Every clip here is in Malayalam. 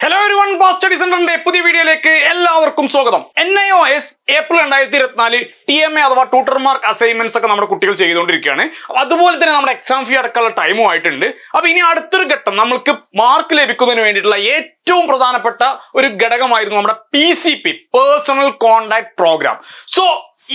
hello ഒരു വൺ ബാസ് സ്റ്റഡി സെന്ററിന്റെ പുതിയ വീഡിയോയിലേക്ക് എല്ലാവർക്കും സ്വാഗതം. N I O S April രണ്ടായിരത്തി ഇരുപത്തിനാല് ടി എം എ അഥവാ ട്യൂട്ടർമാർക്ക് അസൈൻമെന്റ്സ് ഒക്കെ നമ്മുടെ കുട്ടികൾ ചെയ്തുകൊണ്ടിരിക്കുകയാണ്. അതുപോലെ തന്നെ നമ്മുടെ എക്സാം ഫീ അടക്കമുള്ള ടൈമും ആയിട്ടുണ്ട്. അപ്പൊ ഇനി അടുത്തൊരു ഘട്ടം നമുക്ക് മാർക്ക് ലഭിക്കുന്നതിന് വേണ്ടിയിട്ടുള്ള ഏറ്റവും പ്രധാനപ്പെട്ട ഒരു ഘടകമായിരുന്നു നമ്മുടെ P C P personal contact programme so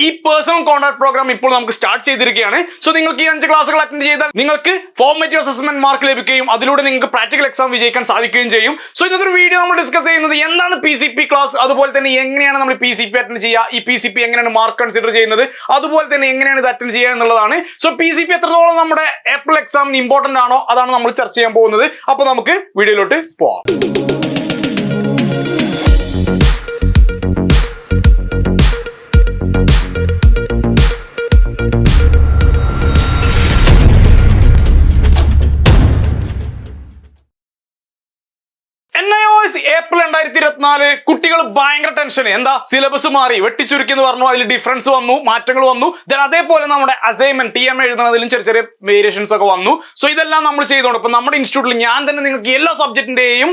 ഈ പേഴ്സണൽ കോൺടാക്ട് പ്രോഗ്രാം ഇപ്പോൾ നമുക്ക് സ്റ്റാർട്ട് ചെയ്തിരിക്കുകയാണ്. സോ നിങ്ങൾക്ക് ഈ അഞ്ച് ക്ലാസ്സുകൾ അറ്റൻഡ് ചെയ്താൽ നിങ്ങൾക്ക് ഫോർമേറ്റീവ് അസസ്മെന്റ് മാർക്ക് ലഭിക്കുകയും അതിലൂടെ നിങ്ങൾക്ക് പ്രാക്ടിക്കൽ എക്സാം വിജയിക്കാൻ സാധിക്കുകയും ചെയ്യും. സോ ഇന്നത്തെ ഒരു വീഡിയോ നമ്മൾ ഡിസ്കസ് ചെയ്യുന്നത് എന്താണ് പി സി പി ക്ലാസ് അതുപോലെ തന്നെ എങ്ങനെയാണ് നമ്മൾ പി സി പി അറ്റൻഡ് ചെയ്യുക ഈ പി സി പി എങ്ങനെയാണ് മാർക്ക് കൺസിഡർ ചെയ്യുന്നത് അതുപോലെ തന്നെ എങ്ങനെയാണ് ഇത് അറ്റൻഡ് ചെയ്യുക എന്നുള്ളതാണ്. സോ പി സി പി എത്രത്തോളം നമ്മുടെ ഏപ്രിൽ എക്സാമിന് ഇമ്പോർട്ടന്റ് ആണോ അതാണ് നമ്മൾ ചർച്ച ചെയ്യാൻ പോകുന്നത്. അപ്പോൾ നമുക്ക് വീഡിയോയിലോട്ട് പോവാം. ഇരുപത്തിനാല് കുട്ടികൾ ഭയങ്കര ടെൻഷൻ എന്താ? സിലബസ് മാറി. വെട്ടിച്ചുരുക്കി എന്ന് പറഞ്ഞു. അതിൽ ഡിഫറൻസ് വന്നു മാറ്റങ്ങൾ വന്നു. ദെൻ അതേപോലെ നമ്മുടെ അസൈൻമെന്റ് ടി എം എഴുതുന്നതിലും ചെറിയ ചെറിയ വേരിയേഷൻസ് ഒക്കെ വന്നു. സോ ഇതെല്ലാം നമ്മൾ ചെയ്തോണ്ട് ഇപ്പൊ നമ്മുടെ ഇൻസ്റ്റിറ്റ്യൂട്ടിൽ ഞാൻ തന്നെ നിങ്ങൾക്ക് എല്ലാ സബ്ജക്റ്റിന്റെയും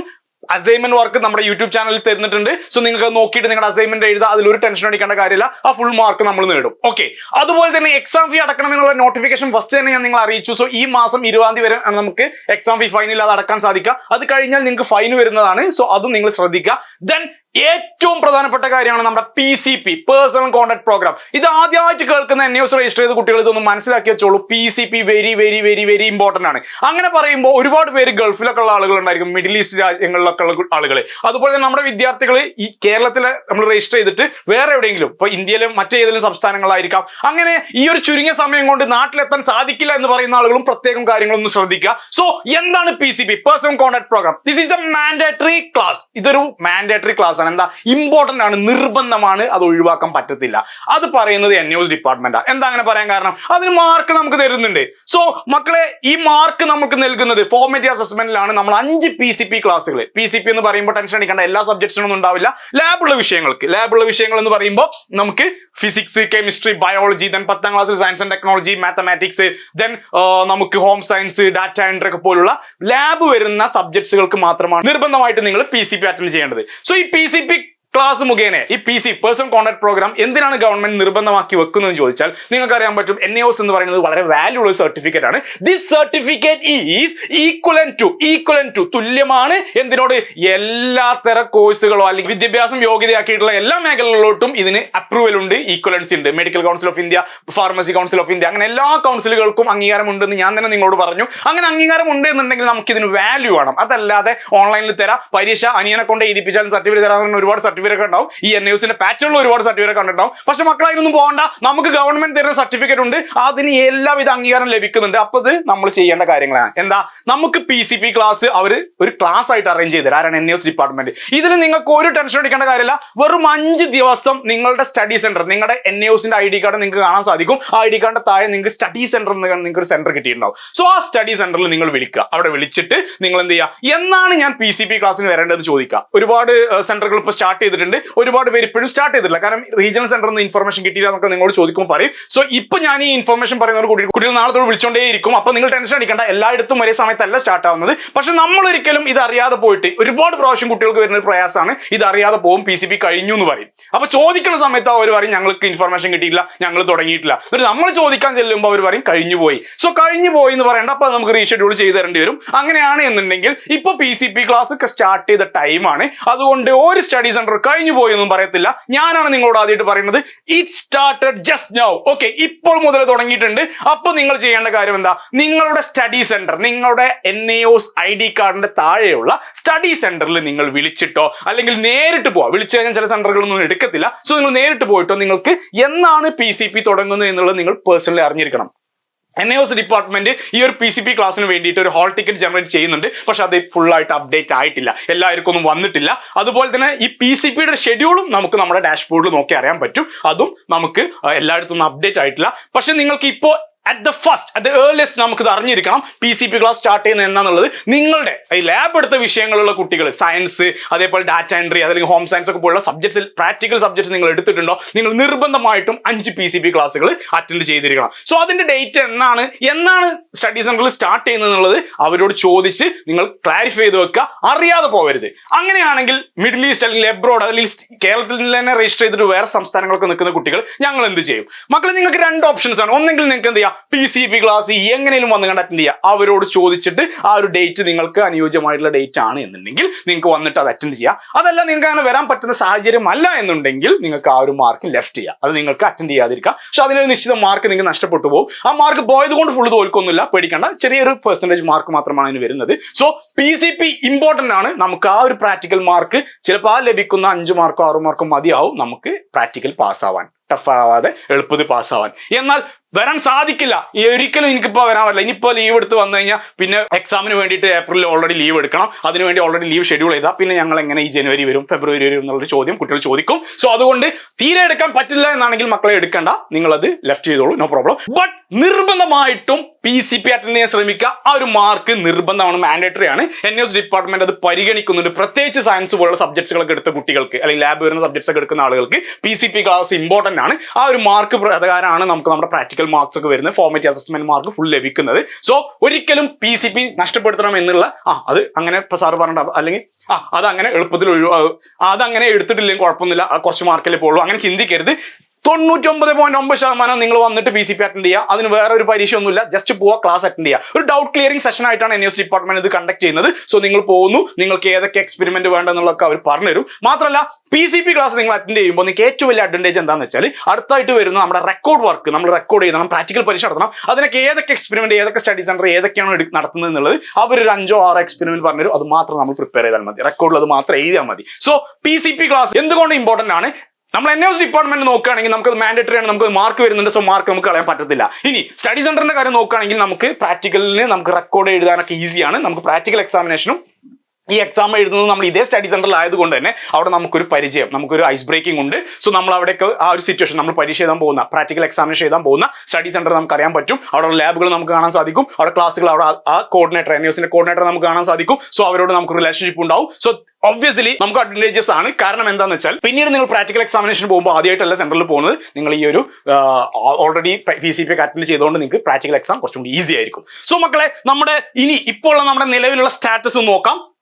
അസൈൻമെന്റ് വർക്ക് നമ്മുടെ യൂട്യൂബ് ചാനലിൽ തരുന്നിട്ടുണ്ട്. സോ നിങ്ങൾക്ക് നോക്കിയിട്ട് നിങ്ങളുടെ അസൈൻമെന്റ് എഴുതുക ഒരു ടെൻഷൻ അടിക്കേണ്ട കാര്യമില്ല. ആ ഫുൾ മാർക്ക് നമ്മൾ നേടും. ഓക്കെ അതുപോലെ തന്നെ എക്സാം ഫീ അടക്കണം എന്നുള്ള നോട്ടിഫിക്കേഷൻ ഫസ്റ്റ് തന്നെ ഞാൻ നിങ്ങൾ അറിയിച്ചു. സോ ഈ മാസം ഇരുപതാം തീയതി വരെ നമുക്ക് എക്സാം ഫീ ഫൈൻ ഇല്ലാതെ അടക്കാൻ സാധിക്കുക. അത് കഴിഞ്ഞാൽ നിങ്ങൾക്ക് ഫൈൻ വരുന്നതാണ്. സോ അതും നിങ്ങൾ ശ്രദ്ധിക്കുക. ദെൻ ഏറ്റവും പ്രധാനപ്പെട്ട കാര്യമാണ് നമ്മുടെ P C P personal contact programme ഇത് ആദ്യമായിട്ട് കേൾക്കുന്ന ന്യൂസ് രജിസ്റ്റർ ചെയ്ത കുട്ടികൾ ഇതൊന്നും മനസ്സിലാക്കി വെച്ചോളൂ. P C P very very very very important ആണ്. അങ്ങനെ പറയുമ്പോൾ ഒരുപാട് പേര് ഗൾഫിലൊക്കെ ഉള്ള ആളുകൾ ഉണ്ടായിരിക്കും മിഡിൽ ഈസ്റ്റ് രാജ്യങ്ങളിലൊക്കെ ഉള്ള ആളുകൾ അതുപോലെ തന്നെ നമ്മുടെ വിദ്യാർത്ഥികൾ ഈ കേരളത്തിൽ നമ്മൾ രജിസ്റ്റർ ചെയ്തിട്ട് വേറെ എവിടെയെങ്കിലും ഇപ്പൊ ഇന്ത്യയിലും മറ്റേതെങ്കിലും സംസ്ഥാനങ്ങളായിരിക്കാം അങ്ങനെ ഈ ഒരു ചുരുങ്ങിയ സമയം കൊണ്ട് നാട്ടിലെത്താൻ സാധിക്കില്ല എന്ന് പറയുന്ന ആളുകളും പ്രത്യേകം കാര്യങ്ങളൊന്നും ശ്രദ്ധിക്കുക. സോ എന്താണ് P C P personal contact programme this is a mandatory class ഇതൊരു മാൻഡേറ്ററി ക്ലാസ് ആണ് എന്താ? ഇമ്പോർട്ടന്റ് ആണ് നിർബന്ധമാണ് അത് ഒഴിവാക്കാൻ പറ്റത്തില്ല. അത് പറയുന്നത് എൻ ന്യൂസ് ഡിപ്പാർട്ട്മെന്റ് എന്താ അങ്ങനെ പറയാൻ കാരണം? അതിന് മാർക്ക് നമുക്ക് തരുന്നുണ്ട്. സോ മക്കളെ ഈ മാർക്ക് നമുക്ക് നൽകുന്നത് ഫോർമേറ്റീവ് അസസ്മെന്റിലാണ് നമ്മൾ അഞ്ച് പി സി പി ക്ലാസ്സുകൾ പി സി പി എന്ന് പറയുമ്പോൾ ടെൻഷൻ അടിക്കേണ്ട എല്ലാ സബ്ജക്ട്സിനൊന്നും ഉണ്ടാവില്ല. ലാബുള്ള വിഷയങ്ങൾക്ക് ലാബുള്ള വിഷയങ്ങൾ എന്ന് പറയുമ്പോൾ നമുക്ക് ഫിസിക്സ് കെമിസ്ട്രി ബയോളജി ദെൻ പത്താം ക്ലാസ്സിൽ science and technology mathematics then നമുക്ക് ഹോം സയൻസ് ഡാറ്റ എൻട്രി ഒക്കെ പോലുള്ള ലാബ് വരുന്ന സബ്ജക്ട്സുകൾക്ക് മാത്രമാണ് നിർബന്ധമായിട്ട് നിങ്ങൾ പി സി പി അറ്റൻഡ് ചെയ്യേണ്ടത്. സോ ഈ പി സി പി ക്ലാസ് മുഖേന ഈ P C personal contact programme എന്തിനാണ് ഗവൺമെന്റ് നിർബന്ധമാക്കി വെക്കുന്നതെന്ന് ചോദിച്ചാൽ നിങ്ങൾക്ക് അറിയാൻ പറ്റും എൻ എസ് എന്ന് പറയുന്നത് വളരെ വാല്യൂ ഉള്ള സർട്ടിഫിക്കറ്റ് ആണ്. This certificate is equivalent to equivalent to തുല്യമാണ് എന്തിനോട്? എല്ലാത്തര കോഴ്സുകളോ അല്ലെങ്കിൽ വിദ്യാഭ്യാസം യോഗ്യതയാക്കിയിട്ടുള്ള എല്ലാ മേഖലകളിലോട്ടും ഇതിന് അപ്രൂവൽ ഉണ്ട് ഈക്വലൻസി ഉണ്ട്. Medical council of India pharmacy council of India അങ്ങനെ എല്ലാ കൗൺസിലുകൾക്കും അംഗീകാരം ഉണ്ടെന്ന് ഞാൻ തന്നെ നിങ്ങളോട് പറഞ്ഞു. അങ്ങനെ അംഗീകാരം ഉണ്ട് എന്നുണ്ടെങ്കിൽ നമുക്ക് ഇതിന് വാല്യൂ വേണം. അതല്ലാതെ ഓൺലൈനിൽ തരാം. പരീക്ഷ അനിയനെ കൊണ്ട് എഴുതിപ്പിച്ചാലും സർട്ടിഫിക്കറ്റ് തരാൻ ഒരുപാട് സർട്ടിഫിക്കറ്റ് ഉണ്ടാവും. ഈ എൻ യുസിന്റെ പാറ്റേണിൽ ഒരുപാട് സർട്ടിഫിക്കറ്റ് ഉണ്ടാവും. പക്ഷെ മക്കളെ അതിനൊന്നും പോകണ്ട. നമുക്ക് ഗവൺമെന്റ് തരുന്ന സർട്ടിഫിക്കറ്റ് ഉണ്ട്. അതിന് എല്ലാവിധ അംഗീകാരം ലഭിക്കുന്നുണ്ട്. അപ്പൊ ഇത് നമ്മൾ ചെയ്യേണ്ട കാര്യങ്ങളാണ്. എന്താ? നമുക്ക് പി സി പി ക്ലാസ് അവർ ഒരു ക്ലാസ് ആയിട്ട് അറേഞ്ച് ചെയ്ത് ആരാണ് എൻ എസ് ഡിപ്പാർട്ട്മെന്റ് ഇതിൽ നിങ്ങൾക്ക് ഒരു ടെൻഷൻ അടിക്കേണ്ട കാര്യമില്ല. വെറും അഞ്ച് ദിവസം നിങ്ങളുടെ സ്റ്റഡി സെന്റർ നിങ്ങളുടെ എൻ എസിന്റെ ഐ ഡി കാർഡ് നിങ്ങൾക്ക് കാണാൻ സാധിക്കും. ആ ഐ ഡി കാർഡിന്റെ താഴെ നിങ്ങൾക്ക് സ്റ്റഡി സെന്റർ എന്ന് നിങ്ങൾക്ക് ഒരു സെന്റർ കിട്ടിയിട്ടുണ്ടാവും. സോ ആ സ്റ്റഡി സെന്ററിൽ നിങ്ങൾ വിളിക്കുക. അവിടെ വിളിച്ചിട്ട് നിങ്ങൾ എന്ത് ചെയ്യുക? എന്നാണ് ഞാൻ പി സി പി ക്ലാസ്സിന് വരേണ്ടത് ചോദിക്കുക. ഒരുപാട് സെന്ററുകൾ ഇപ്പോൾ സ്റ്റാർട്ട് ചെയ്തിട്ടുണ്ട്. ഒരുപാട് പേര് ഇപ്പോഴും സ്റ്റാർട്ട് ചെയ്തിട്ടില്ല. കാരണം റീജിയണൽ സെന്ററിൽ നിന്ന് ഇൻഫർമേഷൻ കിട്ടിയില്ല എന്നൊക്കെ നിങ്ങളോട് ചോദിക്കുമ്പോൾ പറയും. സോ ഇപ്പൊ ഞാൻ ഈ ഇൻഫർമേഷൻ പറയുന്നവർ കൂടി കുട്ടികൾ നാളെ തൊട്ട് വിളിച്ചോണ്ടേ ഇരിക്കും. അപ്പൊ നിങ്ങൾ ടെൻഷൻ അടിക്കേണ്ട. എല്ലായിടത്തും ഒരേ സമയത്തല്ല സ്റ്റാർട്ട് ആവുന്നത്. പക്ഷെ നമ്മൾ ഒരിക്കലും ഇത് അറിയാതെ പോയിട്ട് ഒരുപാട് പ്രാവശ്യം കുട്ടികൾക്ക് വരുന്ന ഒരു പ്രയാസമാണ്. ഇത് അറിയാതെ പോകും. പി സി പി കഴിഞ്ഞു എന്ന് പറയും. അപ്പൊ ചോദിക്കുന്ന സമയത്ത് അവർ പറയും ഞങ്ങൾക്ക് ഇൻഫർമേഷൻ കിട്ടിയില്ല ഞങ്ങൾ തുടങ്ങിയിട്ടില്ല. എന്നിട്ട് നമ്മൾ ചോദിക്കാൻ ചെല്ലുമ്പോൾ അവർ പറയും കഴിഞ്ഞു പോയി. സോ കഴിഞ്ഞു പോയി എന്ന് പറയേണ്ട. അപ്പൊ നമുക്ക് റീഷെഡ്യൂൾ ചെയ്ത് തരേണ്ടി വരും. അങ്ങനെയാണ് എന്നുണ്ടെങ്കിൽ ഇപ്പൊ പി സി പി ക്ലാസ് ഒക്കെ സ്റ്റാർട്ട് ചെയ്ത ടൈമാണ് അതുകൊണ്ട് ഒരു സ്റ്റഡി സെന്റർ കഴിഞ്ഞു പോയി എന്നും പറയത്തില്ല. ഞാനാണ് നിങ്ങളോട് ആദ്യമായിട്ട് പറയുന്നത്. It started just now okay ഇപ്പോൾ മുതൽ തുടങ്ങിയിട്ടുണ്ട്. അപ്പൊ നിങ്ങൾ ചെയ്യേണ്ട കാര്യം എന്താ? നിങ്ങളുടെ സ്റ്റഡി സെന്റർ നിങ്ങളുടെ N I O S I D കാർഡിന്റെ താഴെയുള്ള സ്റ്റഡി സെന്ററിൽ നിങ്ങൾ വിളിച്ചിട്ടോ അല്ലെങ്കിൽ നേരിട്ട് പോവാ. വിളിച്ചു കഴിഞ്ഞാൽ ചില സെന്ററുകളൊന്നും എടുക്കത്തില്ല. സോ നിങ്ങൾ നേരിട്ട് പോയിട്ടോ നിങ്ങൾക്ക് എന്നാണ് പി സി പി തുടങ്ങുന്നത് എന്നുള്ളത് നിങ്ങൾ പേഴ്സണലി അറിഞ്ഞിരിക്കണം. എൻ എസ് ഡിപ്പാർട്ട്മെന്റ് ഈ ഒരു പി സി പി ക്ലാസ്സിന് വേണ്ടിയിട്ട് ഒരു ഹോൾ ടിക്കറ്റ് ജനറേറ്റ് ചെയ്യുന്നുണ്ട്. പക്ഷെ അത് ഫുൾ ആയിട്ട് അപ്ഡേറ്റ് ആയിട്ടില്ല. എല്ലാവർക്കും ഒന്നും വന്നിട്ടില്ല. അതുപോലെ തന്നെ ഈ പി സി പിയുടെ ഷെഡ്യൂളും നമുക്ക് നമ്മുടെ ഡാഷ്ബോർഡിൽ നോക്കി അറിയാൻ പറ്റും. അതും നമുക്ക് എല്ലായിടത്തും അപ്ഡേറ്റ് ആയിട്ടില്ല. പക്ഷെ നിങ്ങൾക്ക് ഇപ്പോൾ at the first at the earliest നമുക്ക് ഇത് അറിഞ്ഞിരിക്കണം. P C P class start ചെയ്യുന്നത് എന്നാന്നുള്ളത് നിങ്ങളുടെ ഈ ലാബ് എടുത്ത വിഷയങ്ങളുള്ള കുട്ടികൾ സയൻസ് അതേപോലെ ഡാറ്റ എൻട്രി അതല്ലെങ്കിൽ ഹോം സയൻസ് ഒക്കെ പോലുള്ള സബ്ജക്ട്സിൽ പ്രാക്ടിക്കൽ സബ്ജക്ട്സ് നിങ്ങൾ എടുത്തിട്ടുണ്ടോ? നിങ്ങൾ നിർബന്ധമായിട്ടും അഞ്ച് പി സി പി ക്ലാസ്സുകൾ അറ്റൻഡ് ചെയ്തിരിക്കണം. സോ അതിന്റെ ഡേറ്റ് എന്നാണ് എന്നാണ് സ്റ്റഡി സെന്ററിൽ സ്റ്റാർട്ട് ചെയ്യുന്നത് എന്നുള്ളത് അവരോട് ചോദിച്ച് നിങ്ങൾ ക്ലാരിഫൈ ചെയ്ത് വെക്കുക. അറിയാതെ പോകരുത്. അങ്ങനെയാണെങ്കിൽ മിഡിൽ ഈസ്റ്റ് അല്ലെങ്കിൽ എബ്രോഡ് അല്ലെങ്കിൽ കേരളത്തിൽ തന്നെ രജിസ്റ്റർ ചെയ്തിട്ട് വേറെ സംസ്ഥാനങ്ങളൊക്കെ നിൽക്കുന്ന കുട്ടികൾ ഞങ്ങൾ എന്ത് ചെയ്യും? മക്കളെ നിങ്ങൾക്ക് രണ്ട് ഓപ്ഷൻസ് ആണ്. ഒന്നെങ്കിൽ നിങ്ങൾക്ക് എന്ത് ചെയ്യാം? പി സി പി ക്ലാസ് എങ്ങനെയും വന്ന് കണ്ട് അറ്റൻഡ് ചെയ്യുക അവരോട് ചോദിച്ചിട്ട് ആ ഒരു ഡേറ്റ് നിങ്ങൾക്ക് അനുയോജ്യമായിട്ടുള്ള ഡേറ്റ് ആണ് എന്നുണ്ടെങ്കിൽ നിങ്ങൾക്ക് വന്നിട്ട് അത് അറ്റൻഡ് ചെയ്യാം. അതല്ല നിങ്ങൾക്ക് അങ്ങനെ വരാൻ പറ്റുന്ന സാഹചര്യം അല്ല എന്നുണ്ടെങ്കിൽ നിങ്ങൾക്ക് ആ ഒരു മാർക്ക് ലെഫ്റ്റ് ചെയ്യാം. അത് നിങ്ങൾക്ക് അറ്റൻഡ് ചെയ്യാതിരിക്കാം. പക്ഷെ അതിനൊരു നിശ്ചിത മാർക്ക് നിങ്ങൾക്ക് നഷ്ടപ്പെട്ടു പോകും. ആ മാർക്ക് പോയത് കൊണ്ട് ഫുള്ള് തോൽക്കൊന്നുമില്ല. പേടിക്കേണ്ട. ചെറിയൊരു പെർസെന്റേജ് മാർക്ക് മാത്രമാണ് അതിന് വരുന്നത്. So P C P important ആണ്. നമുക്ക് ആ ഒരു പ്രാക്ടിക്കൽ മാർക്ക് ചിലപ്പോൾ ആ ലഭിക്കുന്ന അഞ്ച് മാർക്കോ ആറു മാർക്കോ മതിയാവും നമുക്ക് പ്രാക്ടിക്കൽ പാസ്സാവാൻ ടഫ് ആവാതെ എളുപ്പത്തിൽ പാസ്സാവാൻ എന്നാൽ വരാൻ സാധിക്കില്ല. ഒരിക്കലും എനിക്കിപ്പോൾ വരാൻ പറ്റില്ല. ഇനിയിപ്പോൾ ലീവ് എടുത്ത് വന്നു കഴിഞ്ഞാൽ പിന്നെ എക്സാമിന് വേണ്ടിയിട്ട് ഏപ്രിലിൽ ഓൾറെഡി ലീവ് എടുക്കണം. അതിനുവേണ്ടി ഓൾറെഡി ലീവ് ഷെഡ്യൂൾ ചെയ്താൽ പിന്നെ ഞങ്ങൾ എങ്ങനെ ഈ ജനുവരി വരും ഫെബ്രുവരി വരും എന്നുള്ളൊരു ചോദ്യം കുട്ടികൾ ചോദിക്കും. സോ അതുകൊണ്ട് തീരെ എടുക്കാൻ പറ്റില്ല എന്നാണെങ്കിൽ മക്കളെ എടുക്കണ്ട. നിങ്ങളത് ലെഫ്റ്റ് ചെയ്തോളൂ. നോ പ്രോബ്ലം ബട്ട് നിർബന്ധമായിട്ടും പി സി പി അറ്റൻഡ് ചെയ്യാൻ ശ്രമിക്കുക. ആ ഒരു മാർക്ക് നിർബന്ധമാണ് മാൻഡേറ്ററി ആണ്. എൻ എസ് ഡിപ്പാർട്ട്മെന്റ് അത് പരിഗണിക്കുന്നുണ്ട്. പ്രത്യേകിച്ച് സയൻസ് പോലുള്ള സബ്ജക്ട്സുകളൊക്കെ എടുത്ത കുട്ടികൾക്ക് അല്ലെങ്കിൽ ലാബ് വരുന്ന സബ്ജക്ട്സ് ഒക്കെ എടുക്കുന്ന ആളുകൾക്ക് P C P class important ആണ്. ആ ഒരു മാർക്ക് പ്രകാരമാണ് നമുക്ക് നമ്മുടെ പ്രാക്ടിക്കൽ മാർക്സ് ഒക്കെ വരുന്നത്. ഫോർമാറ്റ് അസസ്മെന്റ് മാർക്ക് ഫുൾ ലഭിക്കുന്നത്. സോ ഒരിക്കലും പി സി പി നഷ്ടപ്പെടുത്തണം എന്നുള്ള ആ അത് അങ്ങനെ ഇപ്പൊ സാറ് പറഞ്ഞിട്ട് അല്ലെങ്കിൽ ആ അതങ്ങനെ എളുപ്പത്തിൽ ഒഴിവാകും അതങ്ങനെ എടുത്തിട്ടില്ലെങ്കിൽ കുഴപ്പമൊന്നുമില്ല. കുറച്ച് മാർക്കല്ലേ പോകുള്ളൂ അങ്ങനെ ചിന്തിക്കരുത്. തൊണ്ണൂറ്റൊമ്പത് പോയിന്റ് ഒമ്പത് ശതമാനം നിങ്ങൾ വന്നിട്ട് പി സി പി അറ്റൻഡ് ചെയ്യുക അതിന് വേറെ ഒരു പരീക്ഷ ഒന്നുമില്ല ജസ്റ്റ് പോവുക ക്ലാസ് അറ്റൻഡ് ചെയ്യുക ഒരു ഡൗട്ട് ക്ലിയറിംഗ് സെഷൻ ആയിട്ടാണ് എൻ എസ് ഡിപ്പാർട്ട്മെന്റ് ഇത് കണ്ടക്ട് ചെയ്യുന്നത്. സോ നിങ്ങൾ പോകുന്നു. നിങ്ങൾക്ക് ഏതൊക്കെ എക്സ്പെരിമെന്റ് വേണ്ടെന്നുള്ളതൊക്കെ അവർ പറഞ്ഞുതരും. മാത്രമല്ല പി സി പി ക്ലാസ് നിങ്ങൾ അറ്റൻഡ് ചെയ്യുമ്പോൾ നിങ്ങൾക്ക് ഏറ്റവും വലിയ അഡ്വാന്റേജ് എന്താണെന്ന് വെച്ചാൽ അടുത്തായിട്ട് വരുന്ന നമ്മുടെ റെക്കോർഡ് വർക്ക് നമ്മൾ റെക്കോർഡ് ചെയ്യണം പ്രാക്ടിക്കൽ പരീക്ഷ നടത്തണം. അതിനൊക്കെ ഏതൊക്കെ എക്സ്പെരിമെന്റ് ഏതൊക്കെ സ്റ്റഡി സെന്റർ ഏതൊക്കെയാണ് നടത്തുന്നത് എന്നുള്ളത് അവരൊരു അഞ്ചോ ആറോ എക്സ്പെരിമെന്റ് പറഞ്ഞുതരും. അത് മാത്രം നമ്മൾ പ്രിപ്പയർ ചെയ്താൽ മതി. റെക്കോർഡിൽ അത് മാത്രം എഴുതിയാൽ മതി. So P C P class എന്തുകൊണ്ട് ഇമ്പോർട്ടന്റ് ആണ്? നമ്മൾ എൻ എസ് ഡിപ്പാർട്ട്മെന്റ് നോക്കുകയാണെങ്കിൽ നമുക്ക് മാൻഡേറ്ററി ആണ് നമുക്ക് മാർക്ക് വരുന്നുണ്ട് സോ മാർക്ക് നമുക്ക് കളയാൻ പറ്റത്തില്ല. ഇനി സ്റ്റഡി സെന്ററിന്റെ കാര്യം നോക്കുകയാണെങ്കിൽ നമുക്ക് പ്രാക്ടിക്കലിന് നമുക്ക് റെക്കോർഡ് എഴുതാനൊക്കെ ഈസിയാണ് നമുക്ക് പ്രാക്ടിക്കൽ എക്സാമിനേഷനും ഈ എക്സാം എഴുതുന്നത് നമ്മൾ ഇതേ സ്റ്റഡി സെന്ററിൽ ആയതുകൊണ്ട് തന്നെ അവിടെ നമുക്കൊരു പരിചയം നമുക്കൊരു ഐസ് ബ്രേക്കിംഗ് ഉണ്ട്. സോ നമ്മൾ അവിടെയൊക്കെ ആ ഒരു സിറ്റുവേഷൻ നമ്മൾ പരീക്ഷ എഴുതാൻ പോകുന്ന പ്രാക്ടിക്കൽ എക്സാമിനേഷൻ എഴുതാൻ പോകുന്ന സ്റ്റഡി സെന്റർ നമുക്ക് അറിയാൻ പറ്റും. അവിടെ ലാബുകൾ നമുക്ക് കാണാൻ സാധിക്കും. അവിടെ ക്ലാസ്സുകൾ അവിടെ ആ- കോർഡിനേറ്റർ എൻ യൂസിന്റെ കോർഡിനേറ്റർ നമുക്ക് കാണാൻ സാധിക്കും. സോ അവരോട് നമുക്ക് റിലേഷൻഷിപ്പ് ഉണ്ടാവും. സോ ഒബ്വിയസ്ലി നമുക്ക് അഡ്വാന്റേജസ് ആണ്. കാരണം എന്താണെന്ന് വെച്ചാൽ പിന്നീട് നിങ്ങൾ പ്രാക്ടിക്കൽ എക്സാമിനേഷൻ പോകുമ്പോൾ ആദ്യമായിട്ടല്ല സെന്ററിൽ പോകുന്നത്. നിങ്ങൾ ഈ ഒരു ഓൾറെഡി പി സി പി ഒക്കെ അറ്റൻഡ് ചെയ്തുകൊണ്ട് നിങ്ങൾക്ക് പ്രാക്ടിക്കൽ എക്സാം കുറച്ചും കൂടി ഈസി ആയിരിക്കും. സോ മക്കളെ നമ്മുടെ ഇനി ഇപ്പോൾ നമ്മുടെ നിലവിലുള്ള സ്റ്റാറ്റസ് നോക്കാം.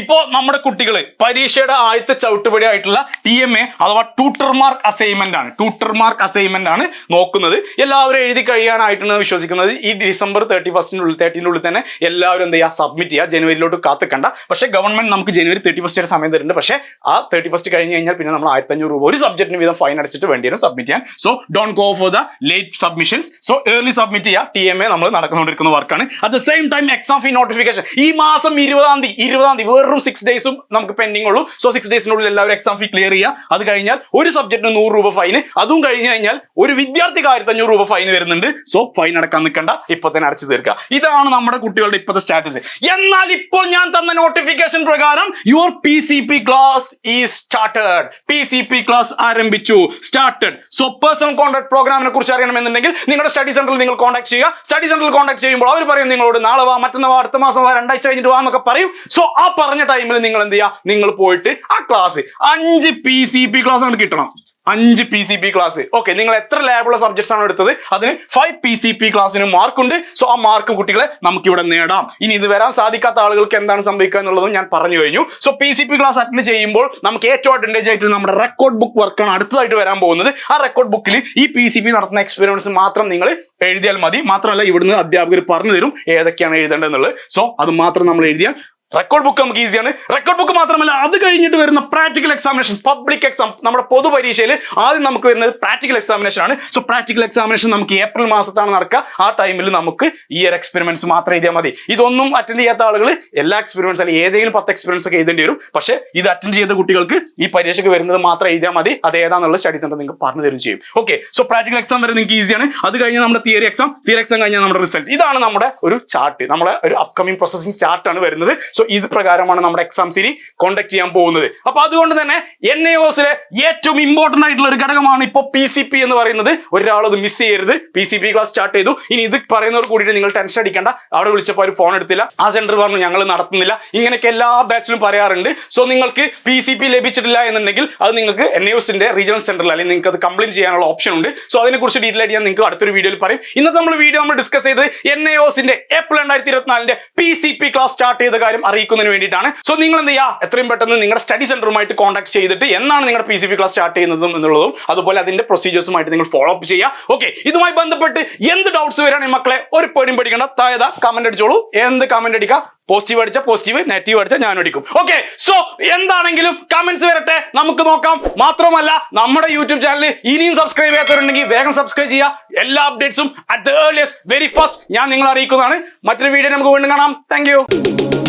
ഇപ്പോ നമ്മുടെ കുട്ടികൾ പരീക്ഷയുടെ ആദ്യത്തെ ചവിട്ടുപടി ആയിട്ടുള്ള ടി എം എ അഥവാ ട്യൂട്ടർ മാർക്ക് അസൈൻമെന്റ് ആണ്. ട്യൂട്ടർ മാർക്ക് അസൈൻമെന്റ് ആണ് നോക്കുന്നത്. എല്ലാവരും എഴുതി കഴിയാനായിട്ടാണ് വിശ്വസിക്കുന്നത്. ഈ ഡിസംബർ തേർട്ടി ഫസ്റ്റിനുള്ളിൽ ഉള്ളിൽ തന്നെ എല്ലാവരും എന്ത് ചെയ്യുക? സബ്മിറ്റ് ചെയ്യുക. ജനുവരിയിലോട്ട് കാത്തിക്കണ്ട. പക്ഷേ ഗവൺമെന്റ് നമുക്ക് ജനുവരി തേർട്ടി ഫസ്റ്റ് സമയം തരുന്നുണ്ട്. പക്ഷേ ആ തേർട്ടി ഫസ്റ്റ് കഴിഞ്ഞ് കഴിഞ്ഞാൽ പിന്നെ നമ്മൾ ആയിരത്തി അഞ്ഞൂറ് രൂപ ഒരു സബ്ജക്റ്റിന് വീതം ഫൈൻ അടച്ചിട്ട് വേണ്ടി വരും സബ്മിറ്റ് ചെയ്യാൻ. So don't go for the late submissions so early submit ചെയ്യുക. ടി എം എ നമ്മൾ നടന്നുകൊണ്ടിരിക്കുന്ന വർക്കാണ് at the same time exam fee notification ഈ മാസം ഇരുപതാം തീയതി ഇരുപതാം തീയതി വെറും സിക്സ് ഡേയ്സും നമുക്ക് പെൻഡിങ് ഉള്ളൂ. സോ സിക്സ് ഡേയ്സിനുള്ളിൽ എല്ലാവരും എക്സാം ഫീ ക്ലിയർ ചെയ്യുക. അത് കഴിഞ്ഞാൽ ഒരു സബ്ജക്റ്റിന് നൂറ് രൂപ ഫൈന് അതും കഴിഞ്ഞ് കഴിഞ്ഞാൽ ഒരു വിദ്യാർത്ഥിക്ക് ആയിരത്തി അഞ്ഞൂറ് രൂപ ഫൈൻ വരുന്നുണ്ട്. സോ ഫൈൻ അടക്കാൻ നിൽക്കണ്ട. ഇപ്പൊ തന്നെ അടച്ചു തീർക്കുക. ഇതാണ് നമ്മുടെ കുട്ടികളുടെ ഇപ്പോഴത്തെ സ്റ്റാറ്റസ് എന്നാൽ ഇപ്പോൾ ഞാൻ തന്ന നോട്ടിഫിക്കേഷൻ പ്രകാരം your P C P class ഈ started P C P class ആരംഭിച്ചു. സ്റ്റാർട്ടഡ് സോ പേഴ്സണൽ കോൺടാക്ട് പ്രോഗ്രാമിനെ കുറിച്ച് അറിയണമെന്നുണ്ടെങ്കിൽ നിങ്ങളുടെ സ്റ്റഡി സെന്ററിൽ നിങ്ങൾ കോൺടാക്ട് ചെയ്യുക. സ്റ്റഡി സെന്ററിൽ കോൺടാക്ട് ചെയ്യുമ്പോൾ അവർ പറയും നിങ്ങളോട് നാളെ വാ മറ്റന്നാ അടുത്ത മാസം വാ രണ്ടാഴ്ച കഴിഞ്ഞിട്ട് വാ എന്നൊക്കെ പറയും. സോ ആ പറഞ്ഞ ടൈമിൽ നിങ്ങൾ എന്ത് ചെയ്യുക നിങ്ങൾ പോയിട്ട് ആ ക്ലാസ് അഞ്ച് പി സി പി ക്ലാസ് ആണ് കിട്ടണം. അഞ്ച് P C P class okay നിങ്ങൾ എത്ര ലാബുള്ള സബ്ജക്ട്സ് ആണ് എടുത്തത്? അതിന് ഫൈവ് പി സി പി ക്ലാസ്സിന് മാർക്കുണ്ട് സോ ആ മാർക്ക് കുട്ടികളെ നമുക്ക് ഇവിടെ നേടാം. ഇനി ഇത് വരാൻ സാധിക്കാത്ത ആളുകൾക്ക് എന്താണ് സംഭവിക്കുക എന്നുള്ളതും ഞാൻ പറഞ്ഞു കഴിഞ്ഞു. So P C P class attend ചെയ്യുമ്പോൾ നമുക്ക് ഏറ്റവും അഡ്വാന്റേജ് ആയിട്ട് നമ്മുടെ റെക്കോർഡ് ബുക്ക് വർക്കാണ് അടുത്തതായിട്ട് വരാൻ പോകുന്നത്. ആ റെക്കോർഡ് ബുക്കിൽ ഈ പി സി പി നടത്തുന്ന എക്സ്പീരിയൻസ് മാത്രം നിങ്ങൾ എഴുതിയാൽ മതി. മാത്രമല്ല ഇവിടുന്ന് അധ്യാപകർ പറഞ്ഞു തരും ഏതൊക്കെയാണ് എഴുതേണ്ടതെന്നുള്ളത്. സോ അത് മാത്രം നമ്മൾ എഴുതിയാൽ റെക്കോർഡ് ബുക്ക് നമുക്ക് ഈസിയാണ് റെക്കോർഡ് ബുക്ക് മാത്രമല്ല അത് കഴിഞ്ഞിട്ട് വരുന്ന പ്രാക്ടിക്കൽ എക്സാമിനേഷൻ പബ്ലിക് എക്സാം നമ്മുടെ പൊതു പരീക്ഷയിൽ ആദ്യം നമുക്ക് വരുന്നത് പ്രാക്ടിക്കൽ എക്സാമിനേഷൻ ആണ്. സോ പ്രാക്ടിക്കൽ എക്സാമിനേഷൻ നമുക്ക് ഏപ്രിൽ മാസത്താണ് നടക്കുക. ആ ടൈമിൽ നമുക്ക് ഈ ഒരു എക്സ്പെരിമെന്റ്സ് മാത്രം എഴുതിയാൽ മതി. ഇതൊന്നും അറ്റൻഡ് ചെയ്യാത്ത ആളുകൾ എല്ലാ എക്സ്പെരിമെന്റ്സ് അല്ലെങ്കിൽ ഏതെങ്കിലും പത്ത് എക്സ്പീരിയൻസ് ഒക്കെ എഴുതേണ്ടി വരും. പക്ഷേ ഇത് അറ്റൻഡ് ചെയ്ത കുട്ടികൾക്ക് ഈ പരീക്ഷയ്ക്ക് വരുന്നത് മാത്രം എഴുതിയാൽ മതി. അത് ഏതാണെന്നുള്ള സ്റ്റഡി സെന്റർ നിങ്ങൾക്ക് പറഞ്ഞു തരും ചെയ്യും. ഓക്കെ സോ പ്രാക്ടിക്കൽ എക്സാം വരെ നിങ്ങൾക്ക് ഈസിയാണ് അത് കഴിഞ്ഞ് നമ്മുടെ തിയറി എക്സാം തിയറി എക്സാം കഴിഞ്ഞാൽ നമ്മുടെ റിസൾട്ട് ഇതാണ് നമ്മുടെ ഒരു ചാർട്ട് നമ്മുടെ ഒരു അപ്കമിംഗ് പ്രോസസിംഗ് ചാർട്ടാണ് വരുന്നത്. സോ ഇത് പ്രകാരമാണ് നമ്മുടെ എക്സാം സീരി കോണ്ടക്ട് ചെയ്യാൻ പോകുന്നത്. അപ്പൊ അതുകൊണ്ട് തന്നെ എൻ എ ഒസിലെ ഏറ്റവും ഇമ്പോർട്ടന്റ് ആയിട്ടുള്ള ഒരു ഘടകമാണ് ഇപ്പോൾ പി സി പി എന്ന് പറയുന്നത്. ഒരാൾ അത് മിസ് ചെയ്യരുത്. P C P class start ചെയ്തു. ഇനി ഇത് പറയുന്നവർ കൂടിയിട്ട് നിങ്ങൾ ടെൻഷൻ അടിക്കേണ്ട. അവിടെ വിളിച്ചപ്പോൾ അവർ ഫോൺ എടുത്തില്ല. ആ സെന്റർ പറഞ്ഞു ഞങ്ങൾ നടത്തുന്നില്ല. ഇങ്ങനെയൊക്കെ എല്ലാ ബാച്ചിലും പറയാറുണ്ട്. സോ നിങ്ങൾക്ക് പി സി പി ലഭിച്ചിട്ടില്ല എന്നുണ്ടെങ്കിൽ അത് നിങ്ങൾക്ക് എൻ എസിന്റെ റീജിയണൽ സെന്ററിൽ അല്ലെങ്കിൽ നിങ്ങൾക്ക് അത് കംപ്ലൈന്റ് ചെയ്യാനുള്ള ഓപ്ഷൻ ഉണ്ട്. സോ അതിനെക്കുറിച്ച് ഡീറ്റെയിൽ ആയിട്ട് ഞാൻ നിങ്ങൾക്ക് അടുത്തൊരു വീഡിയോയിൽ പറയും. ഇന്നത്തെ നമ്മൾ വീഡിയോ നമ്മൾ ഡിസ്കസ് ചെയ്ത് എൻ എ ഒസിന്റെ ഏപ്രിൽ രണ്ടായിരത്തി ഇരുപത്തിനാലിന്റെ P C P class start ചെയ്ത കാര്യം അറിയിക്കുന്നതിന് വേണ്ടിയിട്ടാണ്. സോ നിങ്ങൾ എന്ത് ചെയ്യുക? എത്രയും പെട്ടെന്ന് നിങ്ങളുടെ സ്റ്റഡി സെന്ററുമായിട്ട് കോൺടാക്ട് ചെയ്തിട്ട് എന്നാണ് നിങ്ങളുടെ P C P class start ചെയ്യുന്നതും എന്നുള്ളതും അതുപോലെ അതിന്റെ പ്രൊസീജിയേഴ്സുമായിട്ട് നിങ്ങൾ ഫോളോ അപ്പ് ചെയ്യുക. ഓക്കെ ഇതുമായി ബന്ധപ്പെട്ട് എന്ത് ഡൗട്ട്സ് വരാണെങ്കിൽ മക്കളെ? ഒരു പേടിയും പേടിക്കേണ്ട. താഴെ കമന്റ് അടിച്ചോളൂ. എന്ത് കമന്റ് അടിക്കുക? പോസിറ്റീവ് അടിച്ച പോസിറ്റീവ് നെഗറ്റീവ് അടിച്ച ഞാൻ അടിക്കും. ഓക്കെ സോ എന്താണെങ്കിലും കമന്റ്സ് വരട്ടെ. നമുക്ക് നോക്കാം. മാത്രമല്ല നമ്മുടെ യൂട്യൂബ് ചാനൽ ഇനിയും സബ്സ്ക്രൈബ് ചെയ്യാത്തവരുണ്ടെങ്കിൽ വേഗം സബ്സ്ക്രൈബ് ചെയ്യുക. എല്ലാ അപ്ഡേറ്റ്സും at the earliest very fast ഞാൻ നിങ്ങളെ അറിയിക്കുന്നതാണ്. മറ്റൊരു വീഡിയോ നമുക്ക് വീണ്ടും കാണാം. താങ്ക്